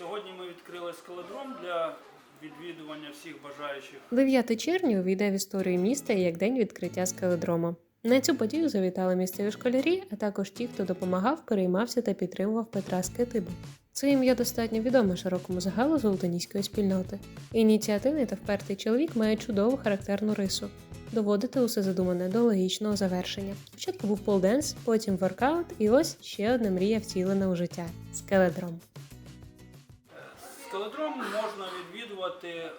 Сьогодні ми відкрили скалодром для відвідування всіх бажаючих. 9 червня увійде в історію міста як день відкриття скеледрому. На цю подію завітали місцеві школярі, а також ті, хто допомагав, переймався та підтримував Петра Скитибу. Це ім'я достатньо відоме широкому загалу золотоніської спільноти. Ініціативний та впертий чоловік має чудову характерну рису доводити усе задумане до логічного завершення. Спочатку був полденс, потім воркаут, і ось ще одна мрія втілена у життя скеледром. Скалодром можна відвідувати,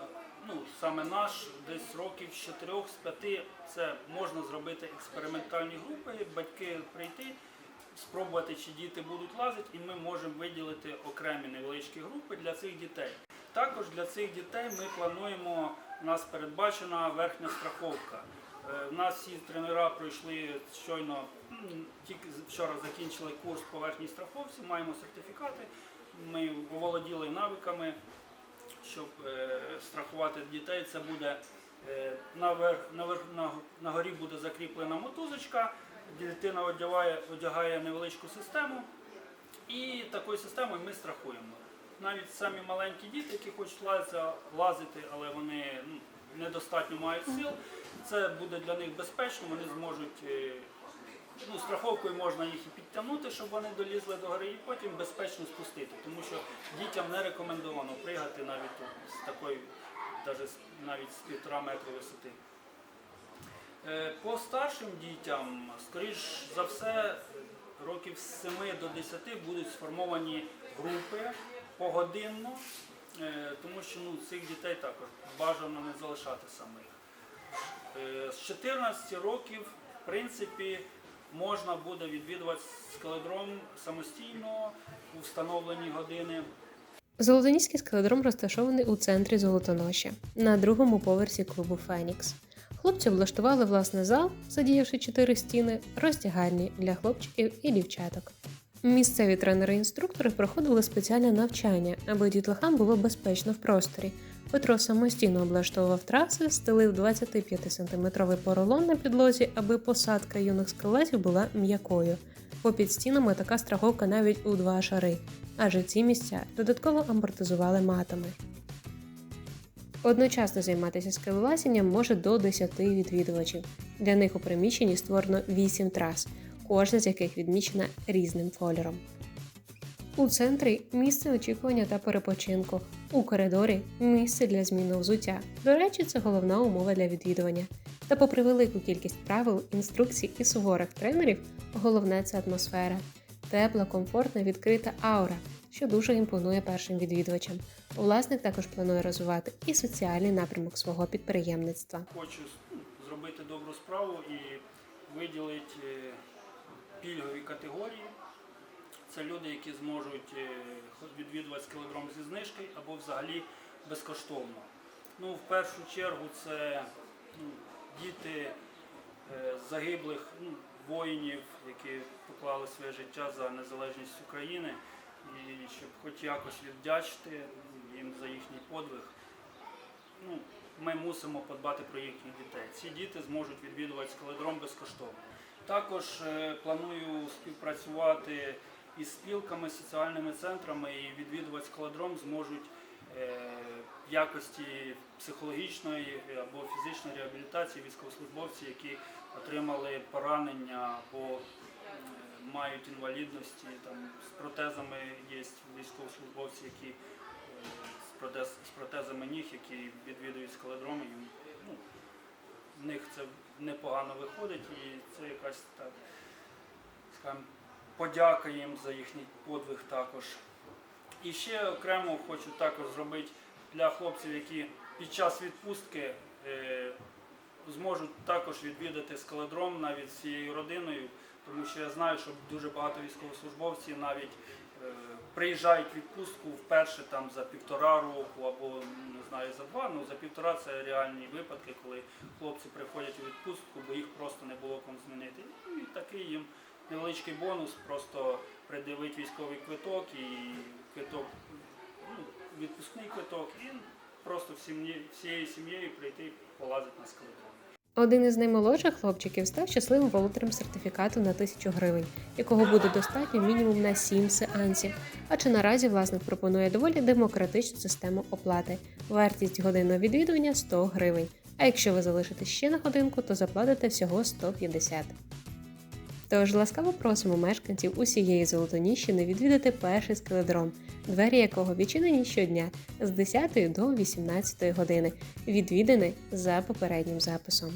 ну саме наш, десь років з 4 з 5. Це можна зробити експериментальні групи, батьки прийти, спробувати, чи діти будуть лазити, і ми можемо виділити окремі невеличкі групи для цих дітей. Також для цих дітей ми плануємо, у нас передбачена верхня страховка. Е, У нас всі тренера пройшли щойно, тільки вчора закінчили курс по верхній страховці, маємо сертифікати. Ми оволоділи навиками, щоб е, страхувати дітей. Це буде е, наверх, наверх, на, горі буде закріплена мотузочка, дитина одягає, одягає невеличку систему, і такою системою ми страхуємо. Навіть самі маленькі діти, які хочуть лазити, але вони ну, недостатньо мають сил, це буде для них безпечно, вони зможуть. Ну, страховкою можна їх і підтягнути, щоб вони долізли до гори, і потім безпечно спустити. Тому що дітям не рекомендовано пригати навіть з такої, навіть з півтора метра висоти. Е, По старшим дітям, скоріш за все, років з 7 до 10 будуть сформовані групи погодинно, е, тому що ну, цих дітей також бажано не залишати самих. Е, З 14 років, в принципі, можна буде відвідувати скалодром самостійно у встановлені години. Золотоніський скеледром розташований у центрі Золотоноші на другому поверсі клубу Фенікс. Хлопці облаштували власний зал, задіявши чотири стіни, роздягальні для хлопчиків і дівчаток. Місцеві тренери-інструктори проходили спеціальне навчання, аби дітлахам було безпечно в просторі. Петро самостійно облаштовував траси, стелив 25-сантиметровий поролон на підлозі, аби посадка юних скелетів була м'якою. Попід стінами така страховка навіть у два шари, адже ці місця додатково амортизували матами. Одночасно займатися скелелазінням може до 10 відвідувачів. Для них у приміщенні створено 8 трас, кожна з яких відмічена різним кольором. У центрі місце очікування та перепочинку. У коридорі місце для зміни взуття. До речі, це головна умова для відвідування. Та попри велику кількість правил, інструкцій і суворих тренерів, головне це атмосфера. Тепла, комфортна, відкрита аура, що дуже імпонує першим відвідувачам. Власник також планує розвивати і соціальний напрямок свого підприємництва. Хочу зробити добру справу і виділити е, пільгові категорії. Це люди, які зможуть е, відвідувати скеледром зі знижкою або взагалі безкоштовно. Ну, в першу чергу це ну, діти е, загиблих ну, воїнів, які поклали своє життя за незалежність України, і щоб хоч якось віддячити їм за їхній подвиг. Ну, ми мусимо подбати про їхніх дітей. Ці діти зможуть відвідувати скалодром безкоштовно. Також е, планую співпрацювати із спілками, соціальними центрами і відвідувати скалодром зможуть е, в якості психологічної або фізичної реабілітації військовослужбовці, які отримали поранення або е, мають інвалідності. Там, з протезами є військовослужбовці, які е, з, протез, з протезами ніг, які відвідують скалодром. І, ну, в них це непогано виходить і це якась так, скажімо, подяка їм за їхній подвиг також. І ще окремо хочу також зробити для хлопців, які під час відпустки е, зможуть також відвідати скалодром навіть з цією родиною, тому що я знаю, що дуже багато військовослужбовців навіть е, приїжджають в відпустку вперше там за півтора року або не знаю за два. Ну за півтора це реальні випадки, коли хлопці приходять у відпустку, бо їх просто не було кому змінити. Ну, і такий їм невеличкий бонус, просто придивити військовий квиток і квиток, ну, відпускний квиток, і просто всією сім'єю прийти полазити на скелетрон. Один із наймолодших хлопчиків став щасливим володарем сертифікату на 1000 гривень, якого буде достатньо мінімум на 7 сеансів. Адже наразі власник пропонує доволі демократичну систему оплати. Вартість годинного відвідування 100 гривень. А якщо ви залишите ще на годинку, то заплатите всього 150. Тож ласкаво просимо мешканців усієї Золотоніщини відвідати перший скеледром, двері якого відчинені щодня з 10 до 18 години, відвіданий за попереднім записом.